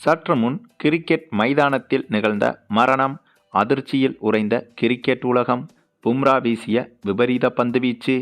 சற்று முன் கிரிக்கெட் மைதானத்தில் நிகழ்ந்த மரணம் அதிர்ச்சியில் உறைந்த கிரிக்கெட் உலகம் பும்ரா வீசிய விபரீத பந்துவீச்சு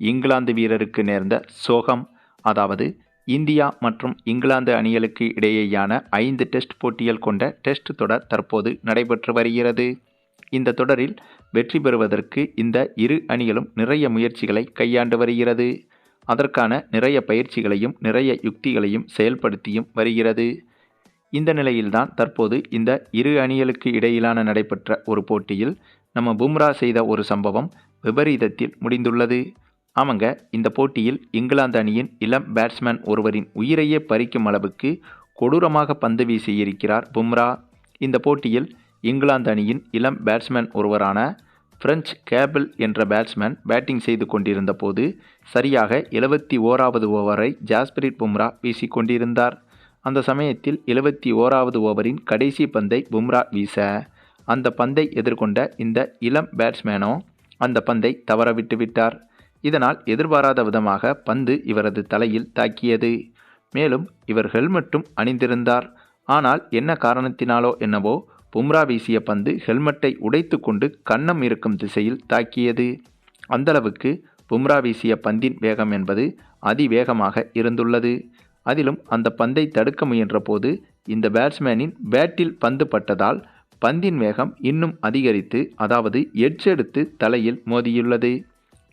இங்கிலாந்து வீரருக்கு நேர்ந்த சோகம் அதாவது இந்தியா மற்றும் இங்கிலாந்து அணிகளுக்கு இடையேயான ஐந்து டெஸ்ட் போட்டிகள் கொண்ட டெஸ்ட் தொடர் தற்போது நடைபெற்று வருகிறது. இந்த தொடரில் வெற்றி பெறுவதற்கு இந்த இரு அணிகளும் நிறைய முயற்சிகளை கையாண்டு வருகிறது. அதற்கான நிறைய பயிற்சிகளையும் நிறைய யுக்திகளையும் செயல்படுத்தியும் வருகிறது. இந்த நிலையில்தான் தற்போது இந்த இரு அணிகளுக்கு இடையிலான நடைபெற்ற ஒரு போட்டியில் நம்ம பும்ரா செய்த ஒரு சம்பவம் விபரீதத்தில் முடிந்துள்ளது. ஆமாங்க இந்த போட்டியில் இங்கிலாந்து அணியின் இளம் பேட்ஸ்மேன் ஒருவரின் உயிரையே பறிக்கும் அளவுக்கு கொடூரமாக பந்து வீசியிருக்கிறார் பும்ரா. இந்த போட்டியில் இங்கிலாந்து அணியின் இளம் பேட்ஸ்மேன் ஒருவரான பிரெஞ்ச் கேபிள் என்ற பேட்ஸ்மேன் பேட்டிங் செய்து கொண்டிருந்த போது சரியாக எழுபத்தி ஓராவது ஓவரை ஜாஸ்பிரிட் பும்ரா வீசிக்கொண்டிருந்தார். அந்த சமயத்தில் எழுபத்தி ஓராவது ஓவரின் கடைசி பந்தை பும்ரா வீச அந்த பந்தை எதிர்கொண்ட இந்த இளம் பேட்ஸ்மேனோ அந்த பந்தை தவற விட்டுவிட்டார் இதனால் எதிர்பாராத விதமாக பந்து இவரது தலையில் தாக்கியது. மேலும் இவர் ஹெல்மெட்டும் அணிந்திருந்தார். ஆனால் என்ன காரணத்தினாலோ என்னவோ பும்ரா வீசிய பந்து ஹெல்மெட்டை உடைத்து கொண்டு கன்னம் இருக்கும் திசையில் தாக்கியது. அந்தளவுக்கு பும்ரா வீசிய பந்தின் வேகம் என்பது அதிவேகமாக இருந்துள்ளது. அதிலும் அந்த பந்தை தடுக்க முயன்ற போது இந்த பேட்ஸ்மேனின் பேட்டில் பந்து பட்டதால் பந்தின் வேகம் இன்னும் அதிகரித்து அதாவது எட்ஜெடுத்து தலையில் மோதியுள்ளது.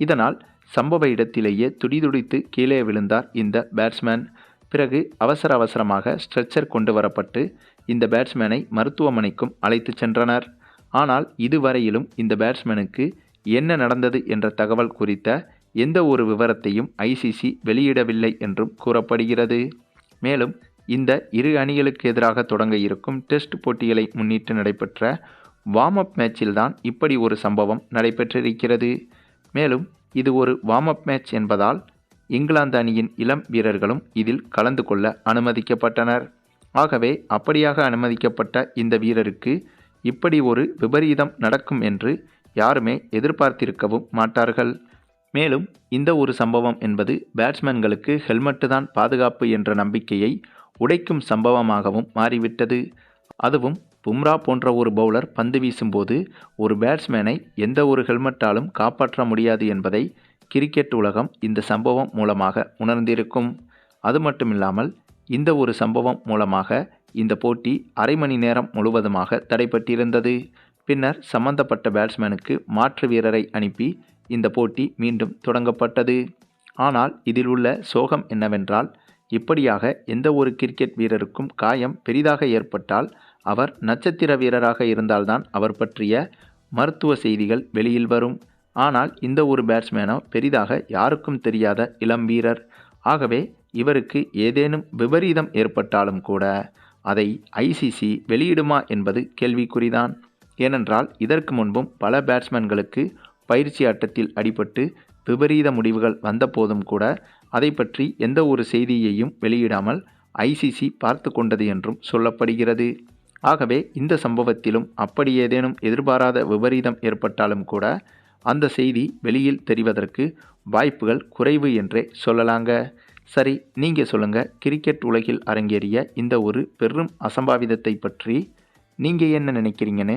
இதனால் சம்பவ இடத்திலேயே துடிதுடித்து கீழே விழுந்தார் இந்த பேட்ஸ்மேன் பிறகு அவசர அவசரமாக ஸ்ட்ரெச்சர் கொண்டு வரப்பட்டு இந்த பேட்ஸ்மேனை மருத்துவமனைக்கும் அழைத்து சென்றனர். ஆனால் இதுவரையிலும் இந்த பேட்ஸ்மேனுக்கு என்ன நடந்தது என்ற தகவல் குறித்த எந்த ஒரு விவரத்தையும் ஐசிசி வெளியிடவில்லை என்றும் கூறப்படுகிறது. மேலும் இந்த இரு அணிகளுக்கு எதிராக தொடங்க இருக்கும் டெஸ்ட் போட்டிகளை முன்னிட்டு நடைபெற்ற வார்ம் அப் மேட்சில்தான் இப்படி ஒரு சம்பவம் நடைபெற்றிருக்கிறது. மேலும் இது ஒரு வார்ம் அப் மேட்ச் என்பதால் இங்கிலாந்து அணியின் இளம் வீரர்களும் இதில் கலந்து கொள்ள அனுமதிக்கப்பட்டனர். ஆகவே அப்படியாக அனுமதிக்கப்பட்ட இந்த வீரருக்கு இப்படி ஒரு விபரீதம் நடக்கும் என்று யாருமே எதிர்பார்த்திருக்கவும் மாட்டார்கள். மேலும் இந்த ஒரு சம்பவம் என்பது பேட்ஸ்மேன்களுக்கு ஹெல்மெட்டு தான் பாதுகாப்பு என்ற நம்பிக்கையை உடைக்கும் சம்பவமாகவும் மாறிவிட்டது. அதுவும் பும்ரா போன்ற ஒரு பவுலர் பந்து வீசும்போது ஒரு பேட்ஸ்மேனை எந்த ஒரு ஹெல்மெட்டாலும் காப்பாற்ற முடியாது என்பதை கிரிக்கெட் உலகம் இந்த சம்பவம் மூலமாக உணர்ந்திருக்கும். அது மட்டுமில்லாமல் இந்த ஒரு சம்பவம் மூலமாக இந்த போட்டி அரை மணி நேரம் முழுவதுமாக தடைப்பட்டிருந்தது. பின்னர் சம்பந்தப்பட்ட பேட்ஸ்மேனுக்கு மாற்று வீரரை அனுப்பி இந்த போட்டி மீண்டும் தொடங்கப்பட்டது. ஆனால் இதில் உள்ள சோகம் என்னவென்றால் இப்படியாக எந்த ஒரு கிரிக்கெட் வீரருக்கும் காயம் பெரிதாக ஏற்பட்டால் அவர் நட்சத்திர வீரராக இருந்தால்தான் அவர் பற்றிய மருத்துவ செய்திகள் வெளியில் வரும். ஆனால் இந்த ஒரு பேட்ஸ்மேனோ பெரிதாக யாருக்கும் தெரியாத இளம் வீரர். ஆகவே இவருக்கு ஏதேனும் விபரீதம் ஏற்பட்டாலும் கூட அதை ஐசிசி வெளியிடுமா என்பது கேள்விக்குறிதான். ஏனென்றால் இதற்கு முன்பும் பல பேட்ஸ்மேன்களுக்கு பயிற்சி ஆட்டத்தில் அடிபட்டு விபரீத முடிவுகள் வந்தபோதும் கூட அதை பற்றி எந்த ஒரு செய்தியையும் வெளியிடாமல் ஐசிசி பார்த்து கொண்டது என்றும் சொல்லப்படுகிறது. ஆகவே இந்த சம்பவத்திலும் அப்படி ஏதேனும் எதிர்பாராத விபரீதம் ஏற்பட்டாலும் கூட அந்த செய்தி வெளியில் தெரிவதற்கு வாய்ப்புகள் குறைவு என்றே சொல்லலாங்க. சரி நீங்கள் சொல்லுங்கள் கிரிக்கெட் உலகில் அரங்கேறிய இந்த ஒரு பெரும் அசம்பாவிதத்தை பற்றி நீங்கள் என்ன நினைக்கிறீங்கன்னு?